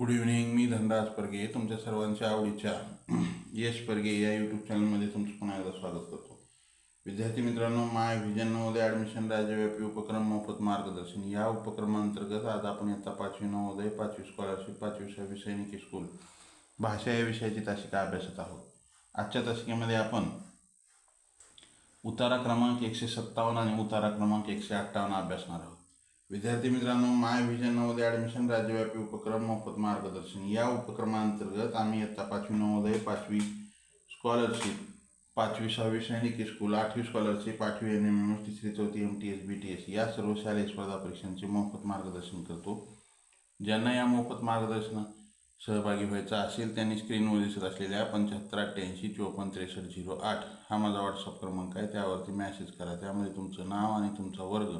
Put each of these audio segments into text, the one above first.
Good evening मी धनराज परगे तुमच्या सर्वांच्या आवडीच्या यश परगे या यूट्यूब चॅनलमध्ये तुमचं पुन्हा एकदा स्वागत करतो. विद्यार्थी मित्रांनो माय व्हिजन नवोदय ॲडमिशन राज्यव्यापी उपक्रम मोफत मार्गदर्शन. या उपक्रमांतर्गत आज आपण इयत्ता पाचवी नवोदय पाचवी स्कॉलरशिप पाचवी सहावी सैनिकी स्कूल भाषा या विषयाची तासिका अभ्यासत आहोत. आजच्या तासिकेमध्ये आपण उतारा क्रमांक एकशे सत्तावन्न आणि उतारा क्रमांक एकशे अठ्ठावन्न अभ्यासणार आहोत. विद्यार्थी मित्रांनो माय व्हिजन नवोदय ॲडमिशन राज्यव्यापी उपक्रम मोफत मार्गदर्शन. या उपक्रमांतर्गत आम्ही इयत्ता पाचवी नवोदय पाचवी स्कॉलरशिप पाचवी सहावी सैनिकी स्कूल आठवी स्कॉलरशिप आठवी एन एम एम तिसरी चौथी M T S B T S या सर्व शालेय स्पर्धा परीक्षांचे मोफत मार्गदर्शन करतो. ज्यांना या मोफत मार्गदर्शनात सहभागी व्हायचा असेल त्यांनी स्क्रीनवर दिसत असलेल्या पंच्याहत्तर अठ्ठ्याऐंशी चोपन्न त्रेसष्ट झिरो आठ हा माझा व्हॉट्सअप क्रमांक आहे. त्यावरती मॅसेज करा. त्यामध्ये तुमचं नाव आणि तुमचा वर्ग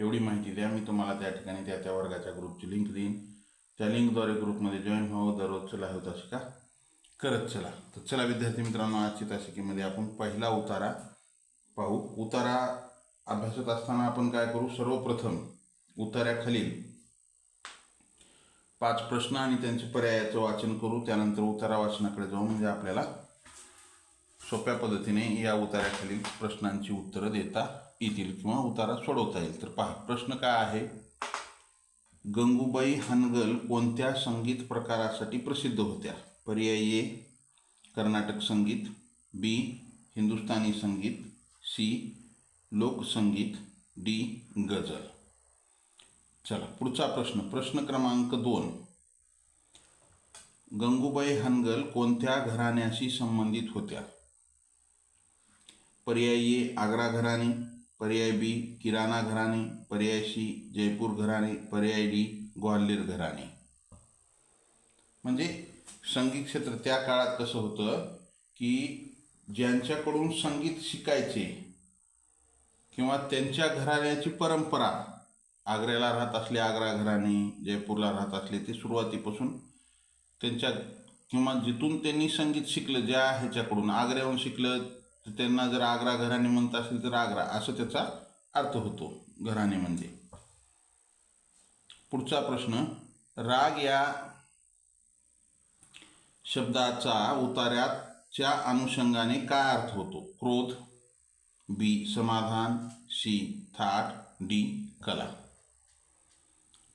एवढी माहिती द्या मी तुम्हाला त्या ठिकाणी त्या त्या वर्गाच्या ग्रुपची लिंक देईन. त्या लिंकद्वारे ग्रुपमध्ये जॉईन व्हावं दररोज चला होत अशी का? करत चला. तर चला विद्यार्थी मित्रांनो आजची तासिकेमध्ये आपण पहिला उतारा पाहू. उतारा अभ्यासत असताना आपण काय करू? सर्वप्रथम उतार्याखालील पाच प्रश्न आणि त्यांचे पर्यायाचं वाचन करू. त्यानंतर उतारा वाचनाकडे जाऊ म्हणजे आपल्याला सोप्या पद्धतीने या उतार्याखालील प्रश्नांची उत्तरं देता येतील किंवा उतारा सोडवता येईल. तर पहा प्रश्न काय आहे? गंगूबाई हनगल कोणत्या संगीत प्रकारासाठी प्रसिद्ध होत्या? पर्याय ए कर्नाटक संगीत बी हिंदुस्थानी संगीत सी लोकसंगीत डी गझल. चला पुढचा प्रश्न. प्रश्न क्रमांक दोन. गंगूबाई हनगल कोणत्या घराण्याशी संबंधित होत्या? पर्याय ए आग्रा घराणे. पर्याय बी किराणा घराणे पर्याय सी जयपूर घराणे पर्याय डी ग्वाल्हेर घराणे. म्हणजे संगीत क्षेत्र त्या काळात कसं होतं की ज्यांच्याकडून संगीत शिकायचे किंवा त्यांच्या घराण्याची परंपरा आग्र्याला राहत असले आग्रा घराणे जयपूरला राहत असले ते सुरुवातीपासून त्यांच्या किंवा जिथून त्यांनी संगीत शिकलं ज्या ह्याच्याकडून आग्र्याहून शिकलं तर त्यांना जर आग्रा घराणे म्हणत असेल तर आग्रा असं त्याचा अर्थ होतो घराणे म्हणजे. पुढचा प्रश्न राग या शब्दाचा उतार्याच्या अनुषंगाने काय अर्थ होतो? क्रोध बी समाधान सी थाट डी कला.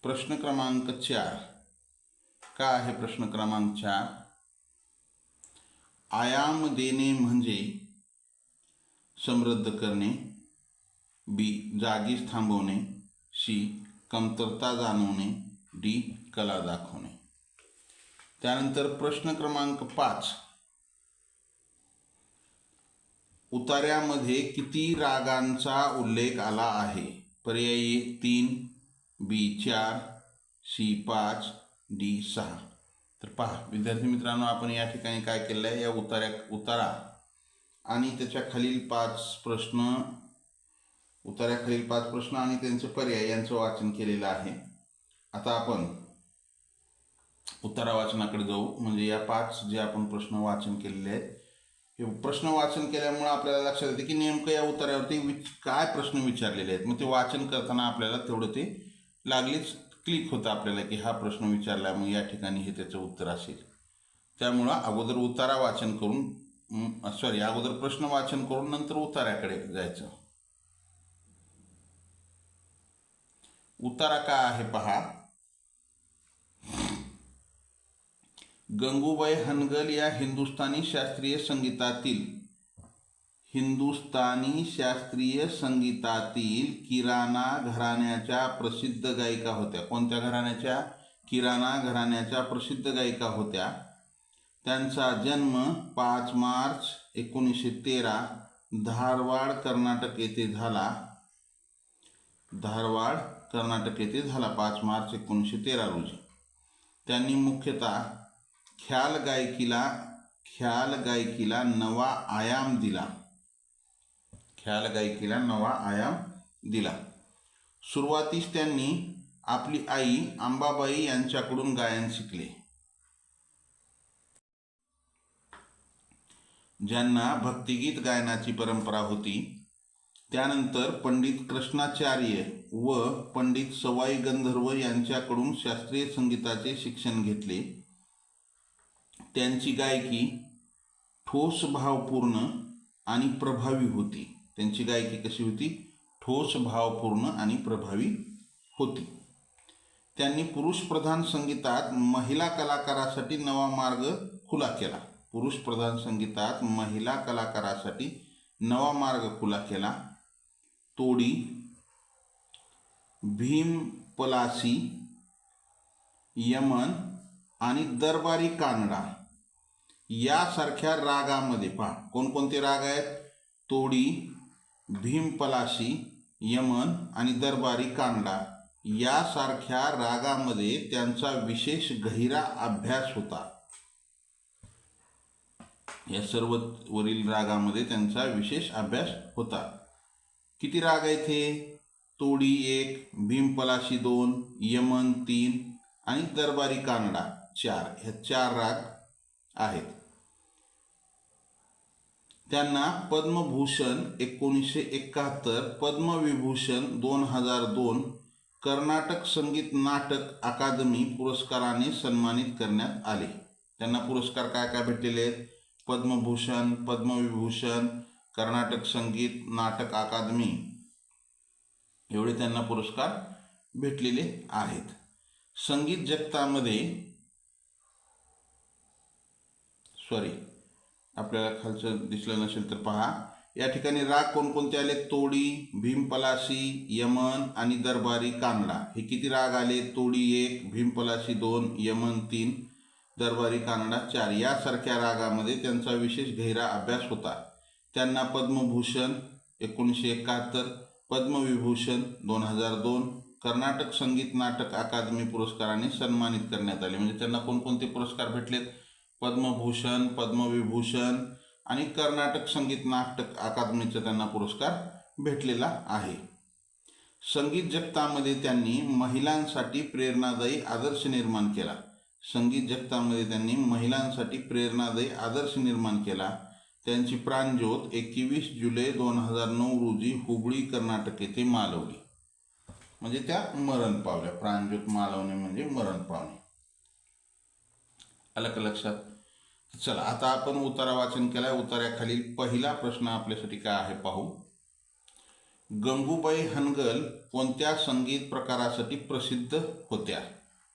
प्रश्न क्रमांक चार. काय आहे प्रश्न क्रमांक चार? आयाम देणे म्हणजे समृद्ध करणे बी जागीच थांबवणे सी कमतरता जाणवणे डी कला दाखवणे. त्यानंतर प्रश्न क्रमांक पाच. उतार्यामध्ये किती रागांचा उल्लेख आला आहे? पर्याय तीन बी चार सी पाच डी सहा. तर पहा विद्यार्थी मित्रांनो आपण या ठिकाणी काय केलं आहे या उतार्या उतारा आणि त्याच्या खालील पाच प्रश्न उतार्याखालील पाच प्रश्न आणि त्यांचे पर्याय यांचं वाचन केलेलं आहे. आता आपण उत्तरा वाचनाकडे जाऊ. म्हणजे या पाच जे आपण प्रश्न वाचन केलेले आहेत हे प्रश्न वाचन केल्यामुळे आपल्याला लक्षात येते की नेमकं या उतार्यावरती विच काय प्रश्न विचारलेले आहेत. मग ते वाचन करताना आपल्याला तेवढं ते लागलीच क्लिक होतं आपल्याला की हा प्रश्न विचारला मग या ठिकाणी हे त्याचं उत्तर असेल. त्यामुळं अगोदर उतारा वाचन करून सॉरी अगोदर प्रश्न वाचन करून नंतर उतार्याकडे जायचं. उतारा काय आहे पहा. गंगूबाई हनगल या हिंदुस्थानी शास्त्रीय संगीतातील हिंदुस्थानी शास्त्रीय संगीतातील किराणा घराण्याच्या प्रसिद्ध गायिका होत्या. कोणत्या घराण्याच्या? किराणा घराण्याच्या प्रसिद्ध गायिका होत्या. त्यांचा जन्म पाच मार्च एकोणीसशे तेरा धारवाड कर्नाटक येथे झाला. धारवाड कर्नाटक येथे झाला पाच मार्च एकोणीसशे तेरा रोजी. त्यांनी मुख्यतः ख्याल गायकीला ख्याल गायकीला नवा आयाम दिला. ख्याल गायकीला नवा आयाम दिला. सुरुवातीस त्यांनी आपली आई अंबाबाई यांच्याकडून गायन शिकले. ज्यांना भक्तिगीत गायनाची परंपरा होती त्यानंतर पंडित कृष्णाचार्य व पंडित सवाई गंधर्व यांच्याकडून शास्त्रीय संगीताचे शिक्षण घेतले. त्यांची गायकी ठोस भावपूर्ण आणि प्रभावी होती. त्यांची गायकी कशी होती? ठोस भावपूर्ण आणि प्रभावी होती. त्यांनी पुरुषप्रधान संगीतात महिला कलाकारासाठी नवा मार्ग खुला केला. पुरुषप्रधान संगीतात महिला कलाकारासाठी नवा मार्ग खुला केला. तोडी भीम पलासी यमन आणि दरबारी कानडा यासारख्या रागामध्ये पहा. कोणकोणते राग आहेत? तोडी भीमपलाशी यमन आणि दरबारी कानडा यासारख्या रागामध्ये त्यांचा विशेष गहिरा अभ्यास होता. या सर्व वरील रागामध्ये त्यांचा विशेष अभ्यास होता. किती राग आहेत हे? तोडी एक भीमपलाशी दोन यमन तीन आणि दरबारी कानडा चार. ह्या चार राग आहेत. त्यांना पद्मभूषण एकोणीसशे एकाहत्तर पद्मविभूषण दोन हजार दोन कर्नाटक संगीत नाटक अकादमी पुरस्काराने सन्मानित करण्यात आले. त्यांना पुरस्कार काय काय भेटलेले आहेत? पद्मभूषण पद्मविभूषण कर्नाटक संगीत नाटक अकादमी एवढे त्यांना पुरस्कार भेटलेले आहेत. संगीत जगतामध्ये सॉरी आपल्याला खालचं दिसलं नसेल तर पहा. या ठिकाणी राग कोणकोणते आले तोडी भीमपलाशी यमन आणि दरबारी कानडा हे किती राग आले? तोडी एक भीमपलाशी दोन यमन तीन. दरबारी कानडा चार यासारख्या रागामध्ये त्यांचा विशेष गहिरा अभ्यास होता. त्यांना पद्मभूषण एकोणीसशे एकाहत्तर पद्मविभूषण दोन हजार दोन कर्नाटक संगीत नाटक अकादमी पुरस्काराने सन्मानित करण्यात आले. म्हणजे त्यांना कोणकोणते पुरस्कार भेटलेत? पद्मभूषण पद्मविभूषण आणि कर्नाटक संगीत नाटक अकादमीचा त्यांना पुरस्कार भेटलेला आहे. संगीत जगतामध्ये त्यांनी महिलांसाठी प्रेरणादायी आदर्श निर्माण केला. संगीत जगतामध्ये त्यांनी महिलांसाठी प्रेरणादायी आदर्श निर्माण केला. त्यांची प्राणज्योत एकवीस जुलै दोन हजार नऊ रोजी हुबळी कर्नाटक येथे मालवली. म्हणजे त्या मरण पावल्या. प्राणज्योत मालवणे म्हणजे मरण पावणे. आलं का लक्षात. चला आता आपण उतारा वाचन केलाय. उतार्याखालील पहिला प्रश्न आपल्यासाठी काय आहे पाहू. गंगूबाई हनगल कोणत्या संगीत प्रकारासाठी प्रसिद्ध होत्या?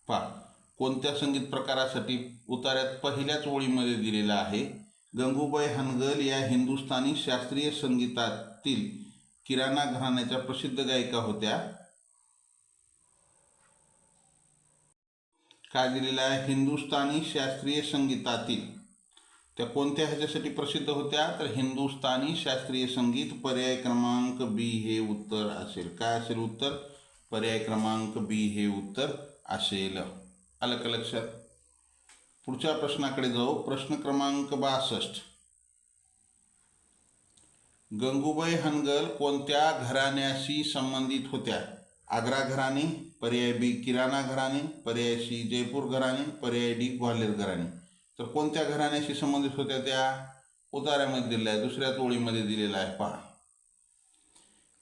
पहा. कोणत्या संगीत प्रकारासाठी उतार्यात पहिल्याच ओळीमध्ये दिलेला आहे? गंगूबाई हनगल या हिंदुस्थानी शास्त्रीय संगीतातील किराणा घराण्याच्या प्रसिद्ध गायिका होत्या. काय दिलेलं आहे? हिंदुस्थानी शास्त्रीय संगीतातील. त्या कोणत्या ह्याच्यासाठी प्रसिद्ध होत्या? तर हिंदुस्थानी शास्त्रीय संगीत पर्याय क्रमांक बी हे उत्तर असेल. काय असेल उत्तर? पर्याय क्रमांक बी हे उत्तर असेल. आलं का लक्षात पुढच्या प्रश्नाकडे जाऊ. प्रश्न क्रमांक बासष्ट. गंगूबाई हनगल कोणत्या घराण्याशी संबंधित होत्या? आग्रा घराणे पर्याय बी किराणा घराणे पर्याय सी जयपूर घराणे पर्याय डी ग्वाल्हेर घराणे. तर कोणत्या घराण्याशी संबंधित होत्या त्या? उतार्यामध्ये दिलेल्या आहे. दुसऱ्या टोळीमध्ये दिलेला आहे. पहा.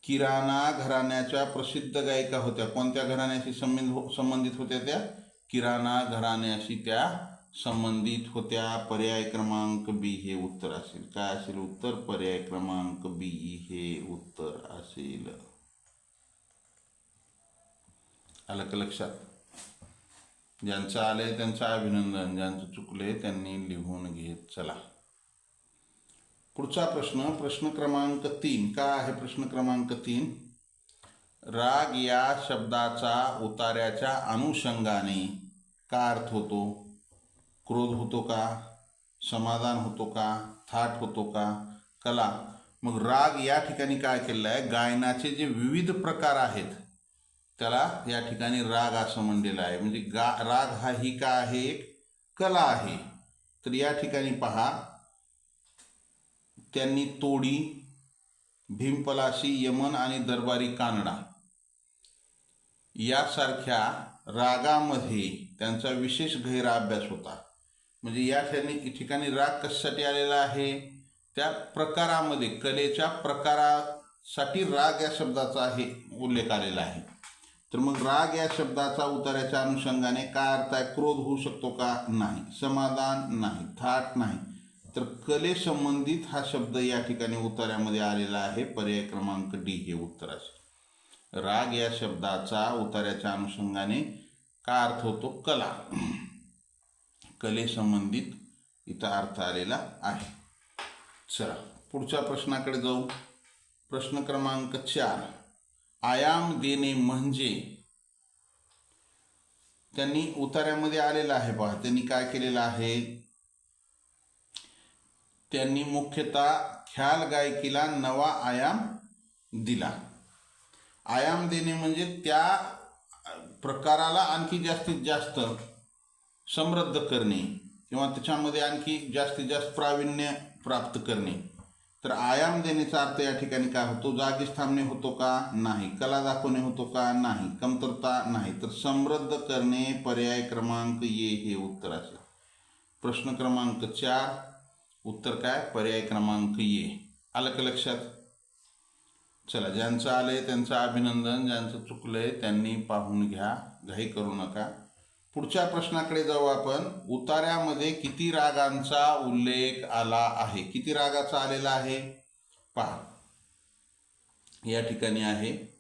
किराणा घराण्याच्या प्रसिद्ध गायिका होत्या. कोणत्या घराण्याशी संबंध संबंधित होत्या त्या? किराणा घराण्याशी त्या संबंधित होत्या. पर्याय क्रमांक बी हे उत्तर असेल. काय असेल उत्तर? पर्याय क्रमांक बी हे उत्तर असेल. आलं का लक्षात? ज्यांचं आलंय त्यांचं अभिनंदन. ज्यांचं चुकले त्यांनी लिहून घेत चला. पुढचा प्रश्न प्रश्न क्रमांक तीन. का आहे प्रश्न क्रमांक तीन? राग या शब्दाचा उतार्याच्या अनुषंगाने का अर्थ होतो? क्रोध होतो का? समाधान होतो का? थाट होतो का? कला. मग राग या ठिकाणी काय केलेलं आहे गायनाचे जे विविध प्रकार आहेत त्याला या ठिकाणी राग असं म्हणलेलं आहे. म्हणजे गा राग हा ही का आहे? एक कला आहे. तर या ठिकाणी पहा त्यांनी तोडी भीमपलाशी यमन आणि दरबारी कानडा यासारख्या रागामध्ये त्यांचा विशेष गहिरा अभ्यास होता. म्हणजे या ठिकाणी ठिकाणी राग कशासाठी आलेला आहे? त्या प्रकारामध्ये कलेच्या प्रकारासाठी राग या शब्दाचा आहे उल्लेख आलेला आहे. तर मग राग या शब्दाचा उतार्याच्या अनुषंगाने काय अर्थ आहे? क्रोध होऊ शकतो का? नाही. समाधान नाही. थाट नाही. तर कलेसंबंधित हा शब्द या ठिकाणी उतार्यामध्ये आलेला आहे. पर्याय क्रमांक डी हे उत्तर असेल राग या शब्दाचा उतार्याच्या अनुषंगाने का अर्थ होतो? कला. कले संबंधित इथं अर्थ आलेला आहे. चला पुढच्या प्रश्नाकडे जाऊ. प्रश्न क्रमांक चार. आयाम देणे म्हणजे? त्यांनी उतार्यामध्ये आलेला आहे पहा त्यांनी काय केलेलं आहे? त्यांनी मुख्यतः ख्याल गायकीला नवा आयाम दिला. आयाम देणे म्हणजे त्या प्रकाराला आणखी जास्तीत जास्त समृद्ध करणे किंवा त्याच्यामध्ये आणखी जास्तीत जास्त प्रावीण्य प्राप्त करणे. तर आयाम देण्याचा अर्थ या ठिकाणी काय होतो? जागीच थांबणे होतो का? नाही. कला दाखवणे होतो का? नाही. कमतरता नाही. तर समृद्ध करणे पर्याय क्रमांक ये हे उत्तर असेल. प्रश्न क्रमांक चार. उत्तर काय? पर्याय क्रमांक ये आलं का लक्षात? चला ज्यांचं आलंय त्यांचं अभिनंदन ज्यांचं चुकलंय त्यांनी पाहून घ्या घाई करू नका. पुढच्या प्रश्नाकडे जाऊ आपण. उतार्यामध्ये किती रागांचा उल्लेख आला आहे? किती रागाचा आलेला आहे? पहा. या ठिकाणी आहे.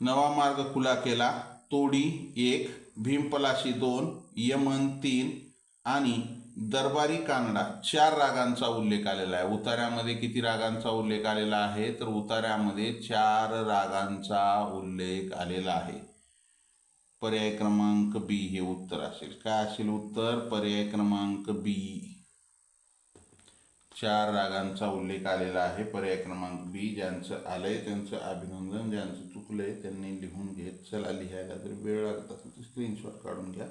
नवा मार्ग खुला केला. तोडी एक भीमपलाशी दोन यमन तीन आणि दरबारी कानडा चार रागांचा उल्लेख आलेला आहे. उतार्यामध्ये किती रागांचा उल्लेख आलेला आहे? तर उतार्यामध्ये चार रागांचा उल्लेख आलेला आहे. पर्याय क्रमांक बी हे उत्तर असेल. काय असेल उत्तर? पर्याय क्रमांक बी. चार रागांचा उल्लेख आलेला आहे. पर्याय क्रमांक बी ज्यांचं आलंय त्यांचं अभिनंदन ज्यांचं चुकलंय त्यांनी लिहून घेत. चला लिहायला जर वेळ लागत असेल तर स्क्रीनशॉट काढून घ्या.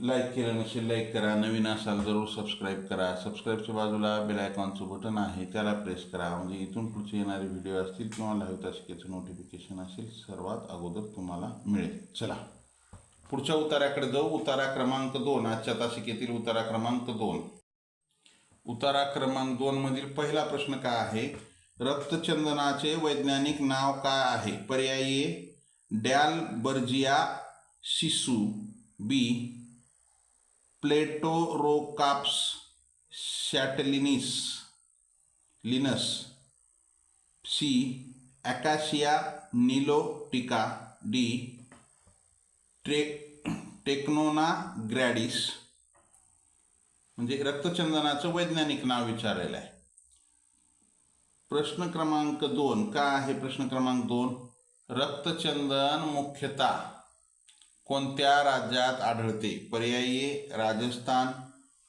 लाईक केलं नसेल लाईक करा. नवीन असाल जरूर सबस्क्राईब करा. सबस्क्राईबच्या बाजूला बेल आयकॉनचं बटन आहे त्याला प्रेस करा. म्हणजे इथून पुढचे येणारे व्हिडिओ असतील किंवा लाईव्ह तासिकेचं नोटिफिकेशन असेल सर्वात अगोदर तुम्हाला मिळेल. चला. पुढच्या उताराकडे जाऊ. उतारा क्रमांक दोन. आजच्या तासिकेतील उतारा क्रमांक दोन. उतारा क्रमांक दोन मधील पहिला प्रश्न काय आहे? रक्तचंदनाचे वैज्ञानिक नाव काय आहे? पर्यायी डॅल बर्जिया सिसू. बी. प्लेटोरोकाप्स शॅटलिनिस लिनस सी ॲकॅशिया निलोटिका डी ट्रेक टेक्नोना ग्रॅडिस. म्हणजे रक्तचंदनाचं वैज्ञानिक नाव विचारलेलं आहे. प्रश्न क्रमांक दोन. का आहे प्रश्न क्रमांक दोन? रक्तचंदन मुख्यतः कोणत्या राज्यात आढळते? पर्याय ए राजस्थान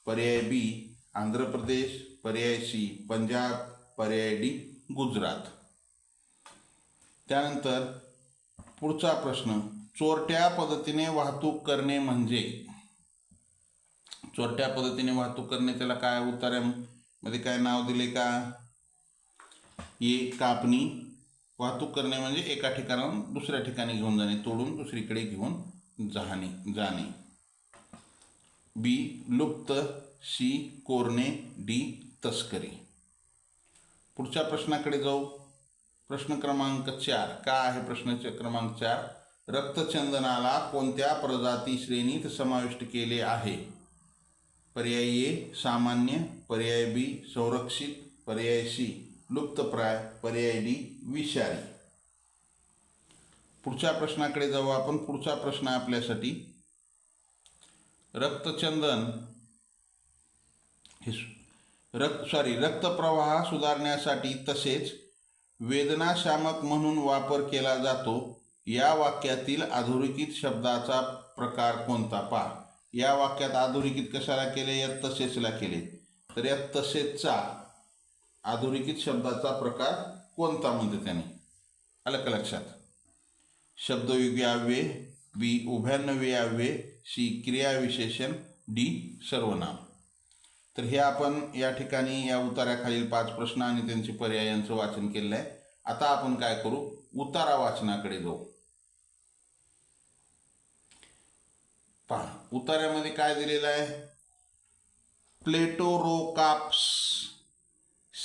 पर्याय बी आंध्र प्रदेश पर्याय सी पंजाब पर्याय डी गुजरात. त्यानंतर पुढचा प्रश्न चोरट्या पद्धतीने वाहतूक करणे म्हणजे? चोरट्या पद्धतीने वाहतूक करणे त्याला काय उतार्यामध्ये काय नाव दिले का? ये कापणी. वाहतूक करणे म्हणजे एका ठिकाणाहून दुसऱ्या ठिकाणी घेऊन जाणे तोडून दुसरीकडे घेऊन जाणे जाणे. बी लुप्त सी कोरणे डी तस्करी. पुढच्या प्रश्नाकडे जाऊ. प्रश्न क्रमांक चार. का आहे प्रश्न क्रमांक चार? रक्तचंदनाला कोणत्या प्रजाती श्रेणीत समाविष्ट केले आहे? पर्याय ए सामान्य. पर्याय बी संरक्षित. पर्याय सी लुप्तप्राय. पर्याय डी विषारी. पुढच्या प्रश्नाकडे जाऊ आपण पुढचा प्रश्न आपल्यासाठी. रक्तचंदन हे रक्त सॉरी रक्तप्रवाह सुधारण्यासाठी तसेच वेदनाशामक म्हणून वापर केला जातो या वाक्यातील अधोरेखित शब्दाचा प्रकार कोणता? पा या वाक्यात अधोरेखित कशाला केले? या तसेचला केले. तर या तसेचचा अधोरेखित शब्दाचा प्रकार कोणता? म्हणते त्याने. आलं का लक्षात? शब्दयुग्याव्ये बी उभ्यान्नव्याव्ये सी क्रियाविशेषण डी सर्वनाम. तर हे आपण या ठिकाणी या उताराखालील पाच प्रश्न आणि त्यांचे पर्याय यांचं वाचन केलेलं आहे आता आपण काय करू? उतारा वाचनाकडे जाऊ. पहा उतार्यामध्ये काय दिलेलं आहे? प्लेटोरोकाप्स.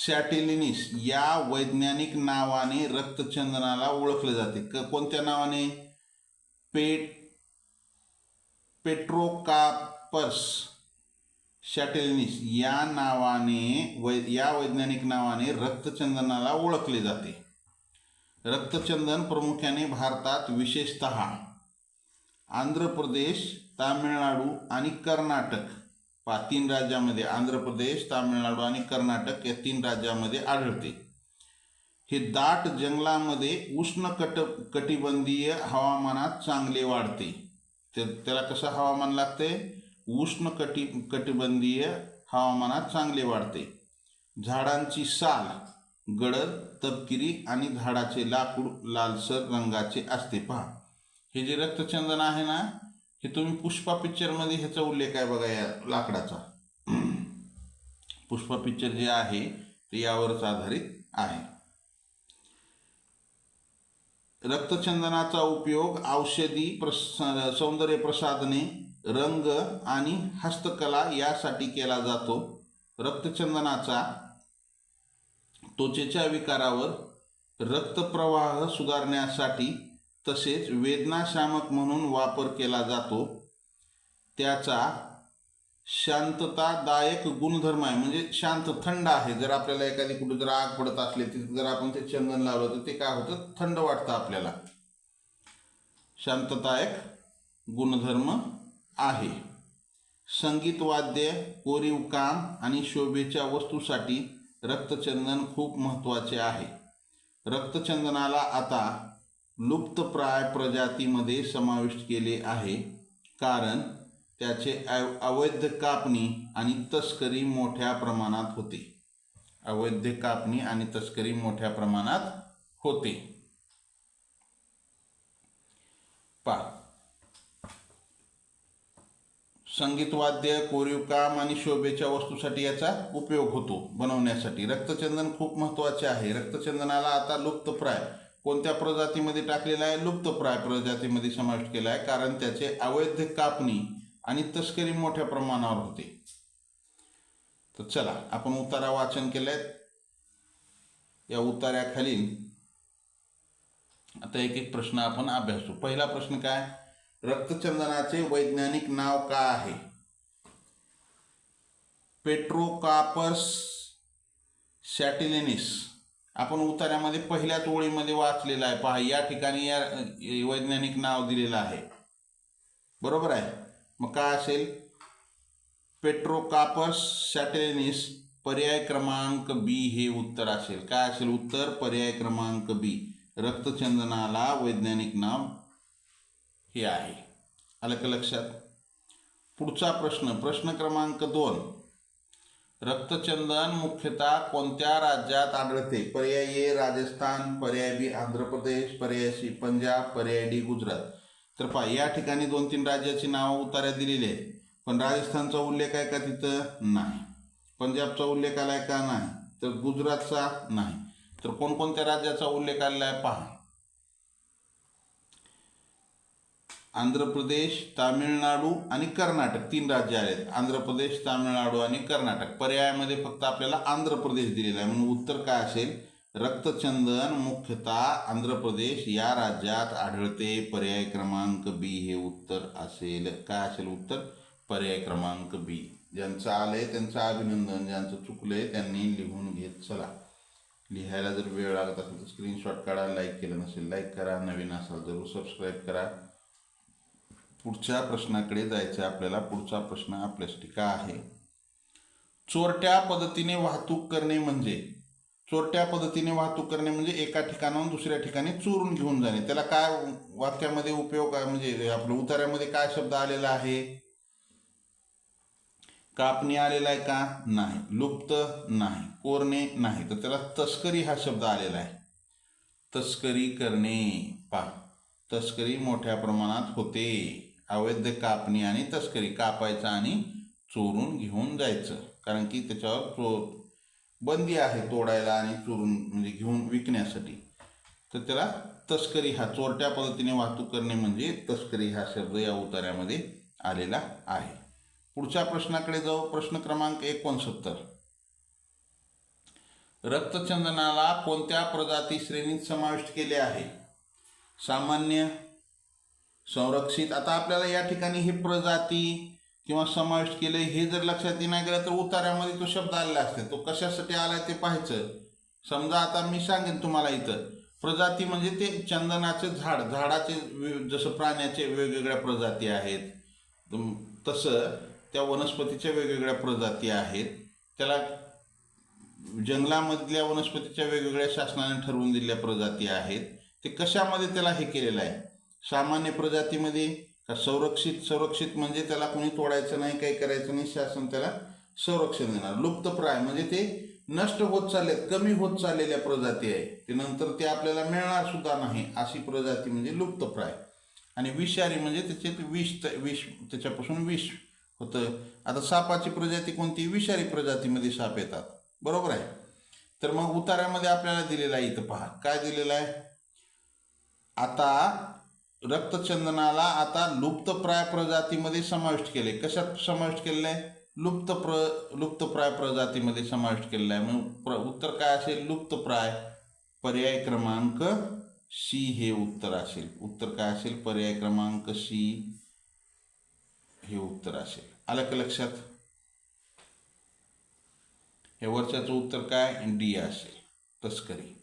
सॅटेलिनिस या वैज्ञानिक नावाने रक्तचंदनाला ओळखले जाते. क कोणत्या नावाने? पेट पेट्रोकापर्स. शॅटेलिनिस या नावाने वै या वैज्ञानिक नावाने रक्तचंदनाला ओळखले जाते. रक्तचंदन प्रामुख्याने भारतात विशेषत आंध्र प्रदेश तामिळनाडू आणि कर्नाटक. पा तीन राज्यामध्ये आंध्र प्रदेश तामिळनाडू आणि कर्नाटक या तीन राज्यामध्ये आढळते. हे दाट जंगलामध्ये उष्ण कट कटिबंधीय हवामानात चांगले वाढते. तर त्याला कसं हवामान लागते? उष्ण कटी कटिबंधीय हवामानात चांगले वाढते. झाडांची साल गडद तपकिरी आणि झाडाचे लाकूड लालसर रंगाचे असते. पहा हे जे रक्तचंदन आहे ना हे तुम्ही पुष्पा पिक्चरमध्ये ह्याचा उल्लेख आहे बघा या लाकडाचा. पुष्पा पिक्चर जे आहे ते यावरच आधारित आहे. रक्तचंदनाचा उपयोग औषधी प्रस सौंदर्य प्रसाधने रंग आणि हस्तकला यासाठी केला जातो. रक्तचंदनाचा त्वचेच्या विकारावर रक्तप्रवाह सुधारण्यासाठी तसेच वेदनाशामक म्हणून वापर केला जातो. त्याचा शांततादायक गुणधर्म आहे. म्हणजे शांत थंड आहे. जर आपल्याला एखादी कुठे जर आग पडत असली तिथे जर आपण ते चंदन लावलं तर ते काय होतं? थंड वाटतं आपल्याला. शांततायक गुणधर्म आहे. संगीत वाद्य कोरीव काम आणि शोभेच्या वस्तूसाठी रक्तचंदन खूप महत्त्वाचे आहे. रक्तचंदनाला आता लुप्तप्राय प्रजातीमध्ये समाविष्ट केले आहे कारण त्याचे अवैध कापणी आणि तस्करी मोठ्या प्रमाणात होते. अवैध कापणी आणि तस्करी मोठ्या प्रमाणात होते. पा संगीतवाद्य कोरीव काम आणि शोभेच्या वस्तूसाठी याचा उपयोग होतो. बनवण्यासाठी रक्तचंदन खूप महत्त्वाचे आहे. रक्तचंदनाला आता लुप्तप्राय कोणत्या प्रजातीमध्ये टाकलेला आहे? लुप्तप्राय प्रजातीमध्ये समाविष्ट केला आहे. कारण त्याचे अवैध कापणी आणि तस्करी मोठ्या प्रमाणावर होते. तर चला आपण उतारा वाचन केलंय. या उतार्याखालील आता एक एक प्रश्न आपण अभ्यासू. पहिला प्रश्न काय? रक्तचंदनाचे वैज्ञानिक नाव काय आहे? पेट्रोकापर्स सॅटिलेनिस. आपण उतार्यामध्ये पहिल्याच ओळीमध्ये वाचलेला आहे. पहा या ठिकाणी या वैज्ञानिक नाव दिलेलं आहे. बरोबर आहे? मग काय असेल? पेट्रोकापर्स सॅटेनिस पर्याय क्रमांक बी हे उत्तर असेल. काय असेल उत्तर? पर्याय क्रमांक बी रक्तचंदनाला वैज्ञानिक नाव हे आहे. आलं का लक्षात? पुढचा प्रश्न प्रश्न क्रमांक दोन. रक्तचंदन मुख्यतः कोणत्या राज्यात आढळते? पर्याय ए राजस्थान पर्याय बी आंध्र प्रदेश पर्याय सी पंजाब पर्याय डी गुजरात. तर पहा या ठिकाणी दोन तीन राज्याची नावं उतार्या दिलेली आहेत. पण राजस्थानचा उल्लेख आहे का तिथं? नाही. पंजाबचा उल्लेख आलाय का? नाही. तर गुजरातचा? नाही. तर कोणकोणत्या राज्याचा उल्लेख आलेला आहे? पहा. आंध्र प्रदेश तामिळनाडू आणि कर्नाटक तीन राज्य आहेत. आंध्र प्रदेश तामिळनाडू आणि कर्नाटक. पर्यायामध्ये फक्त आपल्याला आंध्र प्रदेश दिलेला आहे. म्हणून उत्तर काय असेल? रक्तचंदन मुख्यतः आंध्र प्रदेश या राज्यात आढळते. पर्याय क्रमांक बी हे उत्तर असेल. काय असेल उत्तर? पर्याय क्रमांक बी. ज्यांचं आलंय त्यांचं अभिनंदन. ज्यांचं चुकलंय त्यांनी लिहून घेत चला. लिहायला जर वेळ लागत असेल तर स्क्रीनशॉट काढा लाईक केलं नसेल लाईक करा. नवीन असाल जरूर सबस्क्राईब करा. पुढच्या प्रश्नाकडे जायचं आहे आपल्याला पुढचा प्रश्न आपल्यासाठी काय आहे. चोरट्या पद्धतीने वाहतूक करणे म्हणजे? चोरट्या पद्धतीने वाहतूक करणे म्हणजे एका ठिकाणाहून दुसऱ्या ठिकाणी चोरून घेऊन जाणे. त्याला काय वाक्यामध्ये उपयोग म्हणजे आपल्या उतार्यामध्ये काय शब्द आलेला आहे? कापणी आलेला आहे का? नाही. लुप्त नाही. कोरणे नाही. तर त्याला तस्करी हा शब्द आलेला आहे. तस्करी करणे. पा तस्करी मोठ्या प्रमाणात होते. अवैध कापणी आणि तस्करी कापायचं आणि चोरून घेऊन जायचं. कारण की त्याच्यावर चोर बंदी आहे तोडायला आणि चोरून म्हणजे घेऊन विकण्यासाठी. तर त्याला तस्करी हा चोरट्या पद्धतीने वाहतूक करणे म्हणजे तस्करी हा शब्द या उतार्यामध्ये आलेला आहे. पुढच्या प्रश्नाकडे जाऊ. प्रश्न क्रमांक एकोणसत्तर. रक्तचंदनाला कोणत्या प्रजाती श्रेणीत समाविष्ट केले आहे? सामान्य संरक्षित. आता आपल्याला या ठिकाणी हे प्रजाती किंवा समाविष्ट केले हे जर लक्षात येणार गेलं तर उतार्यामध्ये तो शब्द आलेला असते. तो कशासाठी आलाय ते पाहायचं. समजा आता मी सांगेन तुम्हाला इथं. प्रजाती म्हणजे ते चंदनाचे झाड. झाडाचे जसं प्राण्याचे वेगवेगळ्या प्रजाती आहेत तसं त्या वनस्पतीच्या वेगवेगळ्या प्रजाती आहेत. त्याला जंगलामधल्या वनस्पतीच्या वेगवेगळ्या शासनाने ठरवून दिलेल्या प्रजाती आहेत. ते कशामध्ये त्याला हे केलेलं आहे? सामान्य प्रजातीमध्ये का संरक्षित संरक्षित म्हणजे त्याला कोणी तोडायचं नाही काही करायचं नाही शासन त्याला संरक्षण देणार. लुप्तप्राय म्हणजे ते नष्ट होत चाललेत कमी होत चाललेल्या प्रजाती आहे. ते नंतर ते आपल्याला मिळणार सुद्धा नाही अशी प्रजाती म्हणजे लुप्तप्राय आणि विषारी म्हणजे त्याचे विष विष त्याच्यापासून विष होतं. आता सापाची प्रजाती कोणती? विषारी प्रजातीमध्ये साप येतात. बरोबर आहे? तर मग उतार्यामध्ये आपल्याला दिलेलं आहे इथं पहा. काय दिलेलं आहे? आता रक्तचंदनाला आता लुप्तप्राय प्रजातीमध्ये समाविष्ट केले कशात समाविष्ट केलेलं आहे लुप्त प्र लुप्तप्राय प्रजातीमध्ये समाविष्ट केलेलं आहे मग प्र उत्तर काय असेल? लुप्तप्राय पर्याय क्रमांक सी हे उत्तर असेल. उत्तर काय असेल? पर्याय क्रमांक सी हे उत्तर असेल. आलं का लक्षात? हे वरच्याचं उत्तर काय? डी असेल. तस्करी.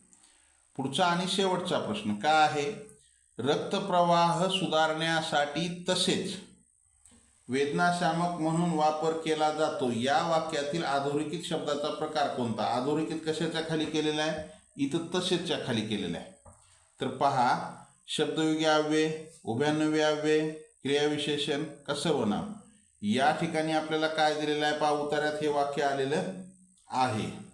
पुढचा आणि शेवटचा प्रश्न काय आहे? रक्तप्रवाह सुधारण्यासाठी तसेच वेदनाशामक म्हणून वापर केला जातो. या वाक्यातील अधोरेखित शब्दाचा प्रकार कोणता? अधोरेखित कशाच्या खाली केलेला आहे? इथं तसेचच्या खाली केलेला आहे. तर पहा शब्दयोगी अव्यय उभ्यानव्य अव्यय क्रियाविशेषण कसं बनाव? या ठिकाणी आपल्याला काय दिलेलं आहे? पहा उतार्यात हे वाक्य आलेलं आहे.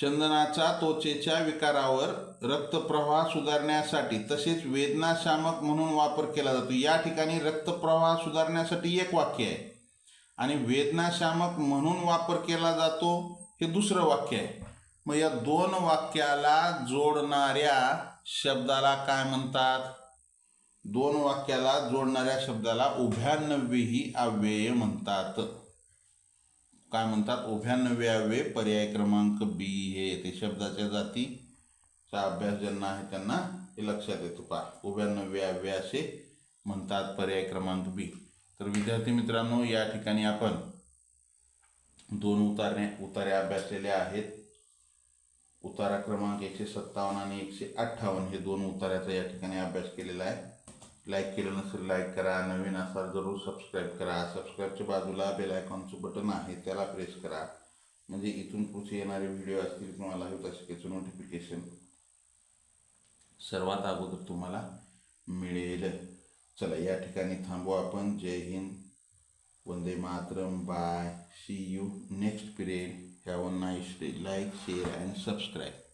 चंदनाचा त्वचेच्या विकारावर रक्तप्रवाह सुधारण्यासाठी तसेच वेदनाशामक म्हणून वापर केला जातो. या ठिकाणी रक्तप्रवाह सुधारण्यासाठी एक वाक्य आहे. आणि वेदनाशामक म्हणून वापर केला जातो हे दुसरं वाक्य आहे. मग या दोन वाक्याला जोडणाऱ्या शब्दाला काय म्हणतात? दोन वाक्याला जोडणाऱ्या शब्दाला उभ्यानव्यही अव्यय म्हणतात. काय म्हणतात? उभ्यानव्यावे पर्याय क्रमांक बी हे ते शब्दाच्या जातीचा अभ्यास ज्यांना आहे त्यांना हे लक्षात येतो. पा उभ्याण्णव्यावे असे म्हणतात पर्याय क्रमांक बी. तर विद्यार्थी मित्रांनो या ठिकाणी आपण दोन उतारणे उतारे अभ्यासलेले आहेत. उतारा क्रमांक एकशे सत्तावन्न आणि एकशे अठ्ठावन्न हे दोन उतार्याचा या ठिकाणी अभ्यास केलेला आहे. लाईक केलं नसेल लाईक करा. नवीन असाल जरूर सबस्क्राईब करा. सबस्क्राईबच्या बाजूला बेल आयकॉनचं बटन आहे त्याला प्रेस करा. म्हणजे इथून पुढचे येणारे व्हिडिओ असतील तुम्हाला हवे तसे नोटिफिकेशन सर्वात अगोदर तुम्हाला मिळेल. चला या ठिकाणी थांबू आपण. जय हिंद. वंदे Mataram. Bye see you next period have a nice day like share and subscribe